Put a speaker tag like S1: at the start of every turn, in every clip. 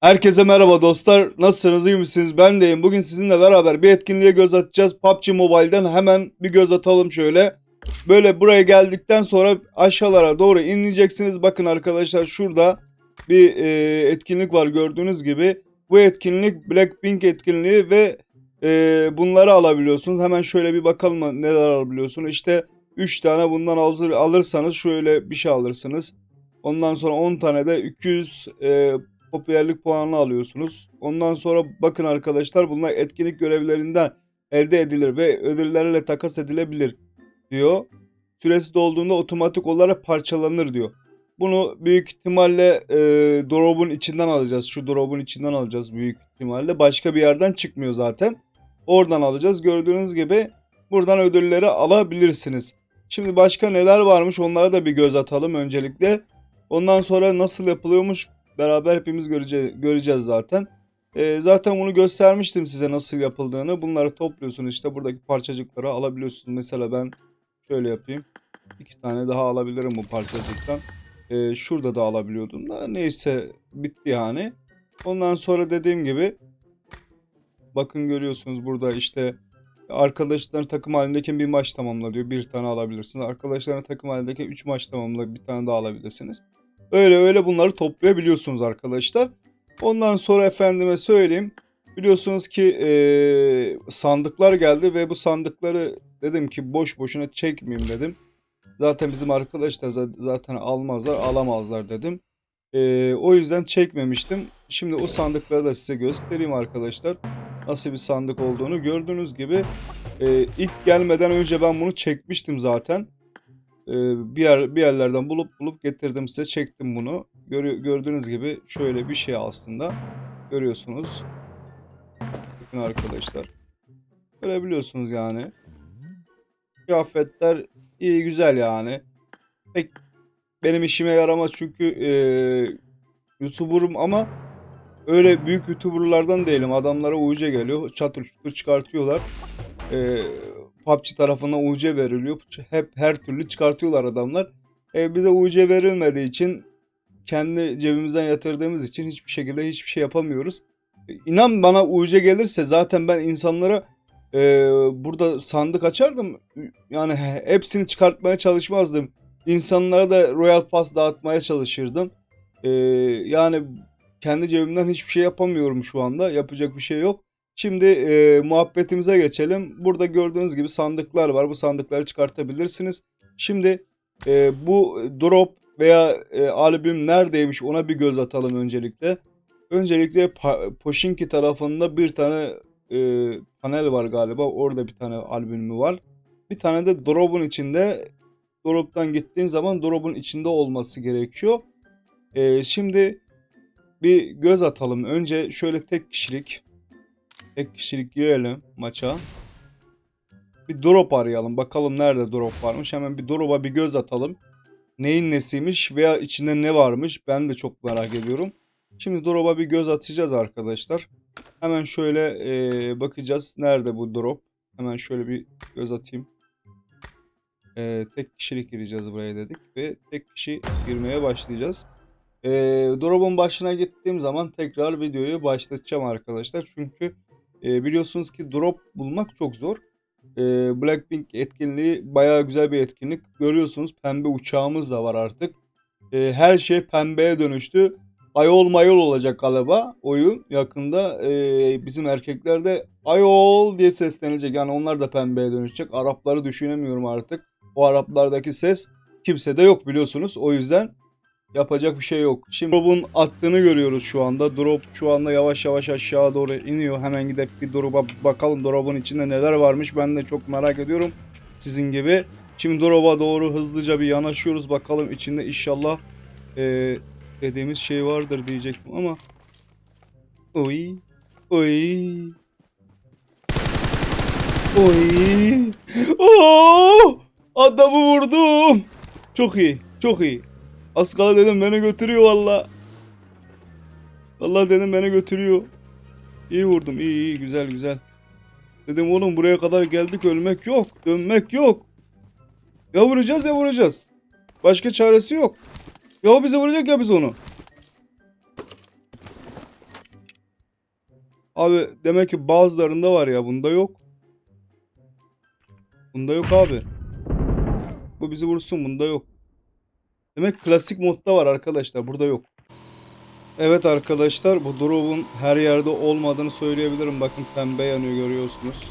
S1: Herkese merhaba dostlar. Nasılsınız, iyi misiniz? Ben deyim. Bugün sizinle beraber bir etkinliğe göz atacağız. PUBG Mobile'den hemen bir göz atalım şöyle. Böyle buraya geldikten sonra aşağılara doğru inleyeceksiniz. Bakın arkadaşlar şurada bir e, etkinlik var gördüğünüz gibi. Bu etkinlik Blackpink etkinliği ve e, bunları alabiliyorsunuz. Hemen şöyle bir bakalım neler alabiliyorsunuz. İşte 3 tane bundan alır, alırsanız şöyle bir şey alırsınız. Ondan sonra 10 tane de 200 e, popülerlik puanını alıyorsunuz. Ondan sonra bakın arkadaşlar bunlar etkinlik görevlerinden elde edilir ve ödüllerle takas edilebilir diyor. Süresi dolduğunda otomatik olarak parçalanır diyor. Bunu büyük ihtimalle e, drop'un içinden alacağız. Şu drop'un içinden alacağız büyük ihtimalle. Başka bir yerden çıkmıyor zaten. Oradan alacağız. Gördüğünüz gibi buradan ödülleri alabilirsiniz. Şimdi başka neler varmış onlara da bir göz atalım öncelikle. Ondan sonra nasıl yapılıyormuş beraber hepimiz görece- göreceğiz zaten. Ee, zaten bunu göstermiştim size nasıl yapıldığını. Bunları topluyorsunuz işte buradaki parçacıkları alabiliyorsunuz. Mesela ben şöyle yapayım. İki tane daha alabilirim bu parçacıktan. Ee, şurada da alabiliyordum da neyse bitti yani. Ondan sonra dediğim gibi bakın görüyorsunuz burada işte arkadaşların takım halindeyken bir maç tamamla diyor. Bir tane alabilirsiniz. Arkadaşların takım halindeyken 3 maç tamamla bir tane daha alabilirsiniz. Öyle öyle bunları toplayabiliyorsunuz arkadaşlar. Ondan sonra efendime söyleyeyim. Biliyorsunuz ki eee, sandıklar geldi ve bu sandıkları dedim ki boş boşuna çekmeyeyim dedim. Zaten bizim arkadaşlar za- zaten almazlar alamazlar dedim. Eee, o yüzden çekmemiştim. Şimdi o sandıkları da size göstereyim arkadaşlar. Nasıl bir sandık olduğunu gördüğünüz gibi eee, ilk gelmeden önce ben bunu çekmiştim zaten. Ee, bir yer bir yerlerden bulup bulup getirdim size çektim bunu. Görü- gördüğünüz gibi şöyle bir şey aslında. Görüyorsunuz. Bakın arkadaşlar. Görebiliyorsunuz yani. Kıyafetler iyi güzel yani. Pek benim işime yaramaz çünkü eee YouTuber'ım ama öyle büyük YouTuber'lardan değilim. Adamlara UC geliyor. Çatır çutur çıkartıyorlar. Eee PUBG tarafına UC veriliyor. Hep her türlü çıkartıyorlar adamlar. E, bize UC verilmediği için kendi cebimizden yatırdığımız için hiçbir şekilde hiçbir şey yapamıyoruz. E, İnan bana UC gelirse zaten ben insanlara e, burada sandık açardım. Yani he- hepsini çıkartmaya çalışmazdım. İnsanlara da Royal Pass dağıtmaya çalışırdım. E, yani kendi cebimden hiçbir şey yapamıyorum şu anda. Yapacak bir şey yok. Şimdi e, muhabbetimize geçelim. Burada gördüğünüz gibi sandıklar var. Bu sandıkları çıkartabilirsiniz. Şimdi e, bu drop veya e, albüm neredeymiş ona bir göz atalım öncelikle. Öncelikle Pochinki tarafında bir tane e, panel var galiba. Orada bir tane albümü var. Bir tane de drop'un içinde drop'tan gittiğin zaman drop'un içinde olması gerekiyor. E, şimdi bir göz atalım. Önce şöyle tek kişilik Tek kişilik girelim maça. Bir drop arayalım. Bakalım nerede drop varmış. Hemen bir drop'a bir göz atalım. Neyin nesiymiş veya içinde ne varmış ben de çok merak ediyorum. Şimdi drop'a bir göz atacağız arkadaşlar. Hemen şöyle eee, bakacağız. Nerede bu drop? Hemen şöyle bir göz atayım. Eee, tek kişilik gireceğiz buraya dedik ve tek kişi girmeye başlayacağız. Eee drop'un başına gittiğim zaman tekrar videoyu başlatacağım arkadaşlar. Çünkü e, biliyorsunuz ki drop bulmak çok zor. E, Blackpink etkinliği bayağı güzel bir etkinlik. Görüyorsunuz pembe uçağımız da var artık. E, her şey pembeye dönüştü. Ayol mayol olacak galiba oyun yakında. E, bizim erkekler de ayol diye seslenecek. Yani onlar da pembeye dönüşecek. Arapları düşünemiyorum artık. O Araplardaki ses kimsede yok biliyorsunuz. O yüzden Yapacak bir şey yok. Şimdi drop'un attığını görüyoruz şu anda. Drop şu anda yavaş yavaş aşağı doğru iniyor. Hemen gidip bir drop'a bakalım drop'un içinde neler varmış. Ben de çok merak ediyorum sizin gibi. Şimdi drop'a doğru hızlıca bir yanaşıyoruz. Bakalım içinde inşallah eee, dediğimiz şey vardır diyecektim ama. Oy. Oy. Oy. Oo! Adamı vurdum. Çok iyi. Çok iyi. Az dedim beni götürüyor valla. Valla dedim beni götürüyor. İyi vurdum iyi iyi güzel güzel. Dedim oğlum buraya kadar geldik ölmek yok. Dönmek yok. Ya vuracağız ya vuracağız. Başka çaresi yok. Ya bizi vuracak ya biz onu. Abi demek ki bazılarında var ya bunda yok. Bunda yok abi. Bu bizi vursun bunda yok. Demek klasik modda var arkadaşlar burada yok. Evet arkadaşlar bu drop'un her yerde olmadığını söyleyebilirim. Bakın pembe yanıyor görüyorsunuz.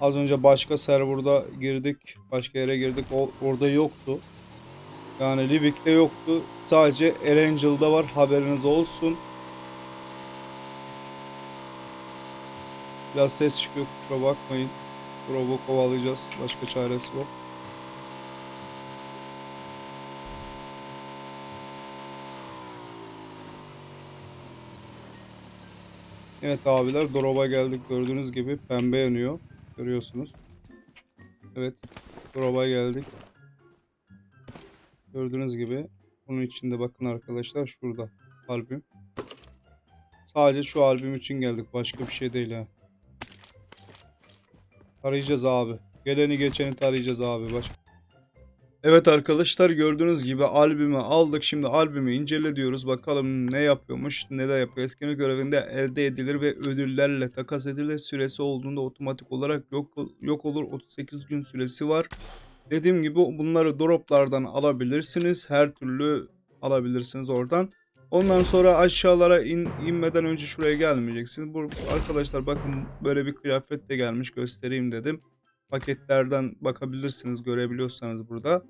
S1: Az önce başka serverda girdik. Başka yere girdik. O, orada yoktu. Yani Livik'te yoktu. Sadece Erangel'da var. Haberiniz olsun. Biraz ses çıkıyor. Kusura bakmayın. Drop'u kovalayacağız. Başka çaresi yok. Evet abiler drop'a geldik gördüğünüz gibi pembe yanıyor görüyorsunuz. Evet drop'a geldik. Gördüğünüz gibi bunun içinde bakın arkadaşlar şurada albüm. Sadece şu albüm için geldik başka bir şey değil ha. Arayacağız abi. Geleni geçeni tarayacağız abi. Baş... Evet arkadaşlar gördüğünüz gibi albümü aldık. Şimdi albümü incele diyoruz. Bakalım ne yapıyormuş, ne de yapıyor. Etkinlik görevinde elde edilir ve ödüllerle takas edilir. Süresi olduğunda otomatik olarak yok, yok olur. 38 gün süresi var. Dediğim gibi bunları droplardan alabilirsiniz. Her türlü alabilirsiniz oradan. Ondan sonra aşağılara in, inmeden önce şuraya gelmeyeceksiniz. Bu arkadaşlar bakın böyle bir kıyafet de gelmiş göstereyim dedim. Paketlerden bakabilirsiniz görebiliyorsanız burada.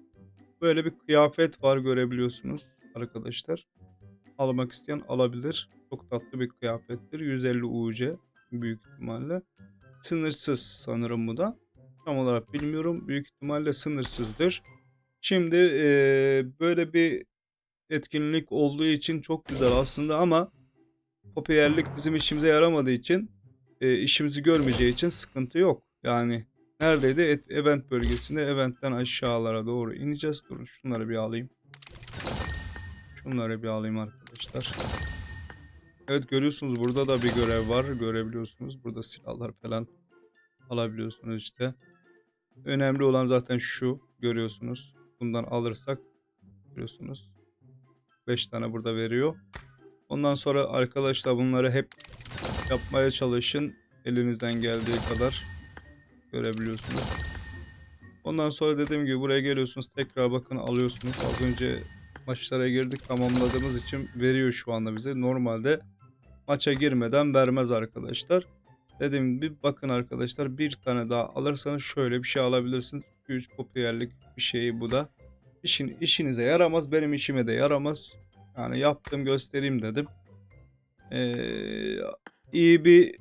S1: Böyle bir kıyafet var görebiliyorsunuz arkadaşlar. Almak isteyen alabilir. Çok tatlı bir kıyafettir. 150 UC büyük ihtimalle. Sınırsız sanırım bu da. Tam olarak bilmiyorum. Büyük ihtimalle sınırsızdır. Şimdi eee, böyle bir etkinlik olduğu için çok güzel aslında ama popülerlik bizim işimize yaramadığı için e, işimizi görmeyeceği için sıkıntı yok. Yani neredeydi? Et, event bölgesinde eventten aşağılara doğru ineceğiz. Durun şunları bir alayım. Şunları bir alayım arkadaşlar. Evet görüyorsunuz burada da bir görev var. Görebiliyorsunuz. Burada silahlar falan alabiliyorsunuz işte. Önemli olan zaten şu. Görüyorsunuz. Bundan alırsak görüyorsunuz. 5 tane burada veriyor. Ondan sonra arkadaşlar bunları hep yapmaya çalışın. Elinizden geldiği kadar görebiliyorsunuz. Ondan sonra dediğim gibi buraya geliyorsunuz. Tekrar bakın alıyorsunuz. Az önce maçlara girdik tamamladığımız için veriyor şu anda bize. Normalde maça girmeden vermez arkadaşlar. Dediğim gibi bakın arkadaşlar bir tane daha alırsanız şöyle bir şey alabilirsiniz. 3 popülerlik bir şeyi bu da. İşin, işinize yaramaz. Benim işime de yaramaz. Yani yaptım göstereyim dedim. Ee, iyi bir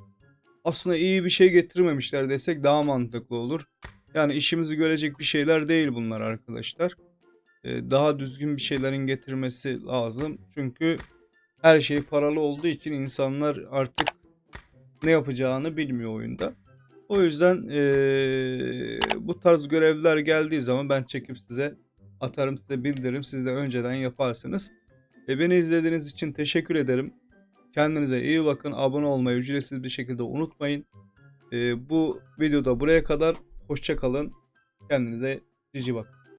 S1: aslında iyi bir şey getirmemişler desek daha mantıklı olur. Yani işimizi görecek bir şeyler değil bunlar arkadaşlar. Ee, daha düzgün bir şeylerin getirmesi lazım. Çünkü her şey paralı olduğu için insanlar artık ne yapacağını bilmiyor oyunda. O yüzden ee, bu tarz görevler geldiği zaman ben çekip size atarım size bildiririm. Siz de önceden yaparsınız. E, beni izlediğiniz için teşekkür ederim. Kendinize iyi bakın. Abone olmayı ücretsiz bir şekilde unutmayın. E, bu videoda buraya kadar. Hoşça kalın. Kendinize cici bakın.